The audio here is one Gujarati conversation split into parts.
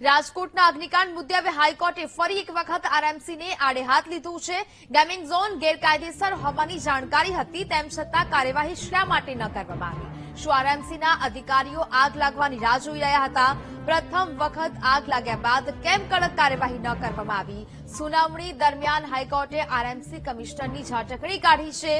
રાજકોટના અગ્નિકાંડ મુદ્દે હવે હાઈકોર્ટે ફરી એક વખત આરએમસીને આડે હાથ લીધું છે. ગેમિંગ ઝોન ગેરકાયદેસર હોવાની જાણકારી હતી, તેમ છતાં કાર્યવાહી શા માટે ન કરવામાં આવી? શું આરએમસીના અધિકારીઓ આગ લાગવાની રાહ જોઈ રહ્યા હતા? પ્રથમ વખત આગ લાગ્યા બાદ કેમ કડક કાર્યવાહી ન કરવામાં આવી? સુનાવણી દરમિયાન હાઈકોર્ટે આરએમસી કમિશનરની ઝાટકણી કાઢી છે.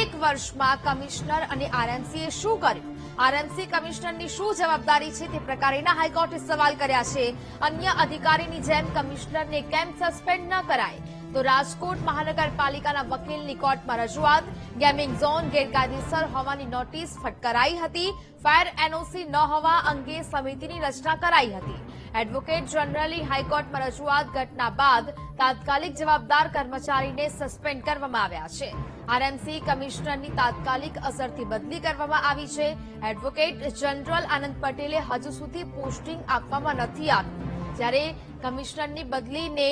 એક વર્ષમાં કમિશનર અને આરએમસીએ શું કર્યું? આરએમસી કમિશનરની શું જવાબદારી છે તે પ્રકારેના હાઈકોર્ટે સવાલ કર્યા છે. અન્ય અધિકારીની જેમ કમિશનરને કેમ સસ્પેન્ડ ન કરાય? તો રાજકોટ મહાનગરપાલિકાના વકીલની કોર્ટમાં રજૂઆત. ગેમિંગ ઝોન ગેરકાયદેસર હોવાની નોટિસ ફટકારાઈ હતી. ફાયર એનઓસી ન હોવા અંગે સમિતિની રચના કરાઈ હતી. એડવોકેટ જનરલી હાઈકોર્ટમાં રજૂઆત ઘટના બાદ તાત્કાલિક જવાબદાર કર્મચારીને સસ્પેન્ડ કરવામાં આવ્યા છે. આરએમસી કમિશનરની તાત્કાલિક અસરથી બદલી કરવામાં આવી છે. એડવોકેટ જનરલ આનંદ પટેલે હજુ સુધી પોસ્ટિંગ આપવામાં નથી આવ્યું. જ્યારે કમિશનરની બદલીને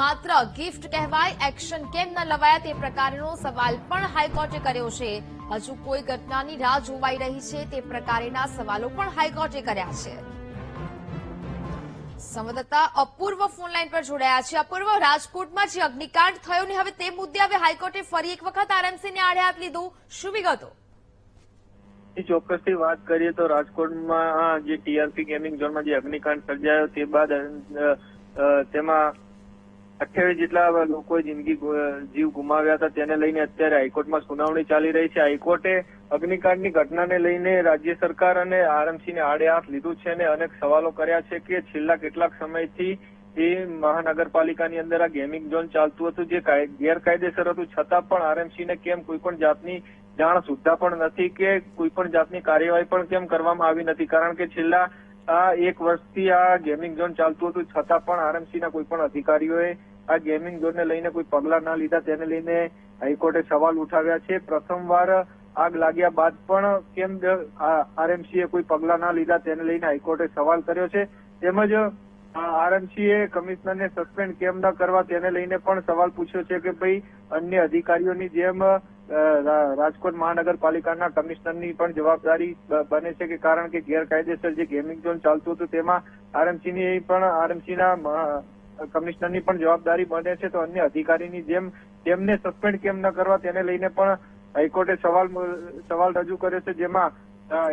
માત્ર ગિફ્ટ કહેવાય, એક્શન કેમ ન લવાયા તે પ્રકારનો સવાલ પણ હાઈકોર્ટે કર્યો છે. હજુ કોઈ ઘટનાની રાહ જોવાઈ રહી છે તે પ્રકારેના સવાલો પણ હાઈકોર્ટે કર્યા છે. સંવાદદાતા અપૂર્વ ફોનલાઈન પર જોડાયા છે. અપૂર્વ, રાજકોટમાં જે અગ્નિકાંડ થયો ને, હવે તે મુદ્દે હવે હાઈકોર્ટે ફરી એક વખત આરએમસીને આડે હાથ લીધું. શું વિગતો? ચોક્કસથી વાત કરીએ તો રાજકોટમાં જે ટીઆરપી ગેમિંગ ઝોનમાં જે અગ્નિકાંડ સર્જાયો તે બાદ તેમાં અઠ્યાવીસ જેટલા લોકોએ જિંદગી જીવ ગુમાવ્યા હતા. તેને લઈને અત્યારે હાઈકોર્ટમાં સુનાવણી ચાલી રહી છે. હાઈકોર્ટે અગ્નિકાંડની ઘટનાને લઈને રાજ્ય સરકાર અને આરએમસીને આડે હાથ લીધું છે અને અનેક સવાલો કર્યા છે કે છેલ્લા કેટલાક સમયથી એ મહાનગરપાલિકાની અંદર આ ગેમિંગ ઝોન ચાલતું હતું, જે કાય- ગેરકાયદેસર હતું. છતાં પણ આરએમસી ને કેમ કોઈ પણ જાતની જાણ સુદ્ધા પણ નથી કે કોઈ પણ જાતની કાર્યવાહી પણ કેમ કરવામાં આવી નથી. કારણ કે છેલ્લા, આ એક વર્ષથી આ ગેમિંગ ઝોન ચાલતું હતું. છતાં પણ આરએમસીના કોઈ પણ અધિકારીઓએ આ ગેમિંગ ઝોનને લઈને કોઈ પગલાં ના લીધા. તેને લઈને હાઈકોર્ટે સવાલ ઉઠાવ્યા છે. પ્રથમવાર આગ લાગ્યા બાદ પણ કેમ આરએમસીએ કોઈ પગલાં ના લીધા તેને લઈને હાઈકોર્ટે સવાલ કર્યો છે. તેમજ આરએમસીએ કમિશનરને સસ્પેન્ડ કેમ ન કરવા તેને લઈને પણ સવાલ પૂછ્યો છે કે ભાઈ અન્ય અધિકારીઓની જેમ રાજકોટ મહાનગરપાલિકાના કમિશનરની પણ જવાબદારી બને છે કે કારણ કે ગેરકાયદેસર જે ગેમિંગ ઝોન ચાલતું હતું તેમાં આરએમસીની પણ, આરએમસીના કમિશનરની પણ જવાબદારી બને છે. તો અન્ય અધિકારીની જેમ તેમને સસ્પેન્ડ કેમ ન કરવા તેને લઈને પણ હાઈકોર્ટે સવાલ સવાલ રજૂ કર્યો છે. જેમાં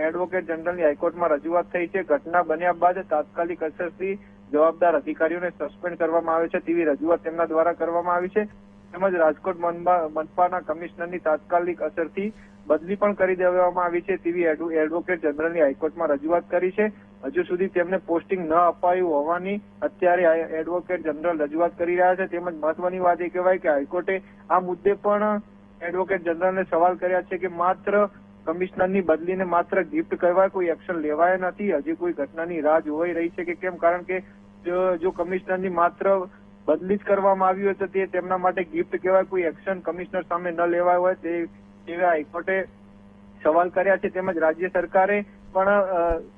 એડવોકેટ જનરલની હાઈકોર્ટમાં રજૂઆત થઈ છે. ઘટના બન્યા બાદ તાત્કાલિક અસરથી જવાબદાર અધિકારીઓને સસ્પેન્ડ કરવામાં આવે છે. તેવી રજૂઆત તેમના દ્વારા કરવામાં આવી છે. તેમજ રાજકોટ મનપાના કમિશનરની તાત્કાલિક અસરથી બદલી પણ કરી દેવામાં આવી છે તેવી એડવો- એડવોકેટ જનરલની હાઈકોર્ટમાં રજૂઆત કરી છે. હજુ સુધી તેમને પોસ્ટિંગ ન અપાયું હોવાની અત્યારે એડવોકેટ જનરલ રજૂઆત કરી રહ્યા છે. તેમજ મહત્વની વાત એ કહેવાય કે હાઈકોર્ટે આ મુદ્દે પણ એડવોકેટ જનરલને સવાલ કર્યા છે કે માત્ર કમિશનરની બદલીને માત્ર ગિફ્ટ કહેવાય કોઈ એક્શન લેવાય નથી? હજી કોઈ ઘટનાની રાહ જોવાઈ રહી છે કે કેમ? કારણ કે જો કમિશનરની માત્ર બદલી જ કરવામાં આવી હોય તો તે તેમના માટે ગિફ્ટ કહેવાય. કોઈ એક્શન કમિશનર સામે ન લેવાય હોય તે તેવા હાઈકોર્ટે સવાલ કર્યા છે. તેમજ રાજ્ય સરકારે પણ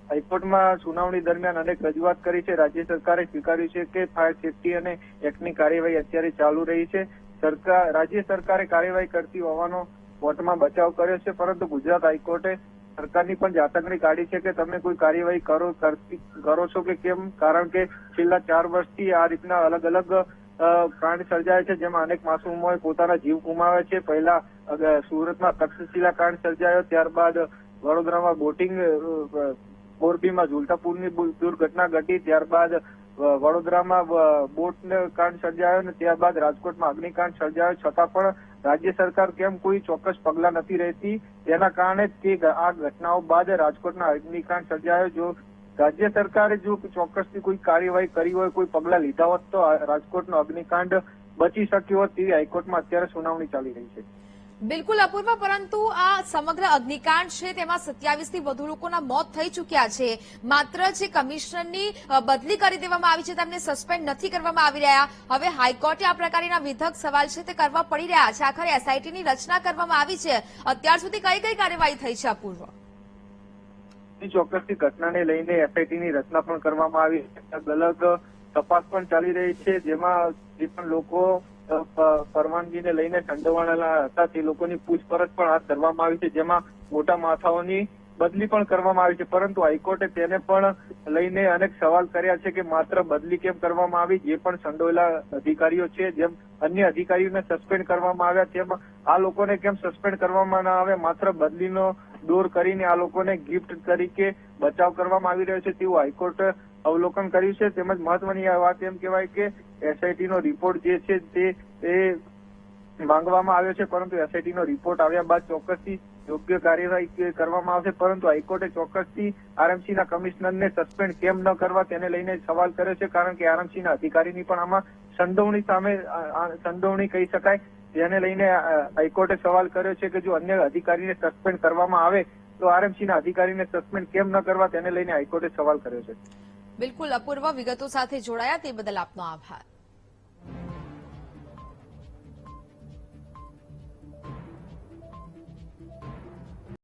હાઈકોર્ટમાં સુનાવણી દરમિયાન અનેક રજૂઆત કરી છે. રાજ્ય સરકારે સ્વીકાર્યું છે કે ફાયર સેફટી અને એક્ટની કાર્યવાહી અત્યારે ચાલુ રહી છે. સરકાર, રાજ્ય સરકારે કાર્યવાહી કરતી હોવાનો કોર્ટમાં બચાવ કર્યો છે. પરંતુ ગુજરાત હાઈકોર્ટે સરકારની પણ જાતકણી કાઢી છે કે તમે કોઈ કાર્યવાહી કરો કરો છો કે કેમ? કારણ કે છેલ્લા ચાર વર્ષથી આ રીતના અલગ અલગ કાંડ સર્જાય છે, જેમાં અનેક માસૂમોએ પોતાના જીવ ગુમાવે છે. પહેલા સુરતમાં તક્ષશિલા કાંડ સર્જાયો, ત્યારબાદ વડોદરામાં બોટિંગ મોરબીમાં ઝુલતાપુરની દુર્ઘટના ઘટી, ત્યારબાદ વડોદરામાં બોટને બોટ કાંડ સર્જાયો અને ત્યારબાદ રાજકોટમાં અગ્નિકાંડ સર્જાયો. છતાં પણ રાજ્ય સરકાર કેમ કોઈ ચોક્કસ પગલા નથી રહેતી? તેના કારણે જ તે આ ઘટનાઓ બાદ રાજકોટના અગ્નિકાંડ સર્જાયો. જો રાજ્ય સરકારે જો ચોક્કસથી કોઈ કાર્યવાહી કરી હોય, કોઈ પગલા લીધા હોત તો રાજકોટનો અગ્નિકાંડ બચી શક્યો હોત તેવી હાઈકોર્ટમાં અત્યારે સુનાવણી ચાલી રહી છે. બિલકુલ અપૂર્વ, પરંતુ આ સમગ્ર અગ્નિકાંડ છે, તેમાં સત્યાવીસથી વધુ લોકોના મોત થઈ ચૂક્યા છે. માત્ર જે કમિશનરની બદલી કરી દેવામાં આવી છે, તેમને સસ્પેન્ડ નથી કરવામાં આવી રહ્યા. હવે હાઈકોર્ટે આ પ્રકારના વિધક સવાલ છે, તે કરવા પડી રહ્યા છે. આખરે એસઆઈટીની રચના કરવામાં આવી છે. અત્યાર સુધી કઈ કઈ કાર્યવાહી થઈ છે, અપૂર્વ? ચોક્કસથી ઘટનાને લઈને એસઆઈટી ની રચના પણ કરવામાં આવી છે. અલગ તપાસ પણ ચાલી રહી છે, જેમાં જે પણ લોકો પરવાનગીને લઈને સંડોવાયેલા હતા, તે લોકોની પૂછપરછ પણ હાથ ધરવામાં આવી છે, જેમાં મોટા માથાઓની બદલી પણ કરવામાં આવી છે. પરંતુ હાઈકોર્ટે તેને પણ લઈને અનેક સવાલ કર્યા છે કે માત્ર બદલી કેમ કરવામાં આવી? જે પણ સંડોયેલા અધિકારીઓ છે, જેમ અન્ય અધિકારીઓને સસ્પેન્ડ કરવામાં આવ્યા, તેમ આ લોકોને કેમ સસ્પેન્ડ કરવામાં ના આવે? માત્ર બદલીનો દોર કરીને આ લોકોને ગિફ્ટ તરીકે બચાવ કરવામાં આવી રહ્યો છે તેવું હાઈકોર્ટે અવલોકન કર્યું છે. તેમજ મહત્વની વાત એમ કહેવાય કે એસઆઈટી નો રિપોર્ટ જે છે તે માંગવામાં આવ્યો છે. પરંતુ એસઆઈટી નો રિપોર્ટ આવ્યા બાદ ચોક્કસથી યોગ્ય કાર્યવાહી કરવામાં આવશે. પરંતુ હાઈકોર્ટે ચોક્કસથી આરએમસી ના કમિશનરને સસ્પેન્ડ કેમ ન કરવા તેને લઈને સવાલ કર્યો છે. કારણ કે આરએમસી ના અધિકારીની પણ આમાં સંડોવણી સામે સંડોવણી કહી શકાય. તેને લઈને હાઈકોર્ટે સવાલ કર્યો છે કે જો અન્ય અધિકારીને સસ્પેન્ડ કરવામાં આવે, તો આરએમસી ના અધિકારીને સસ્પેન્ડ કેમ ન કરવા તેને લઈને હાઈકોર્ટે સવાલ કર્યો છે. બિલકુલ અપૂર્વ વિગતો સાથે જોડાયા તે બદલ આપનો આભાર.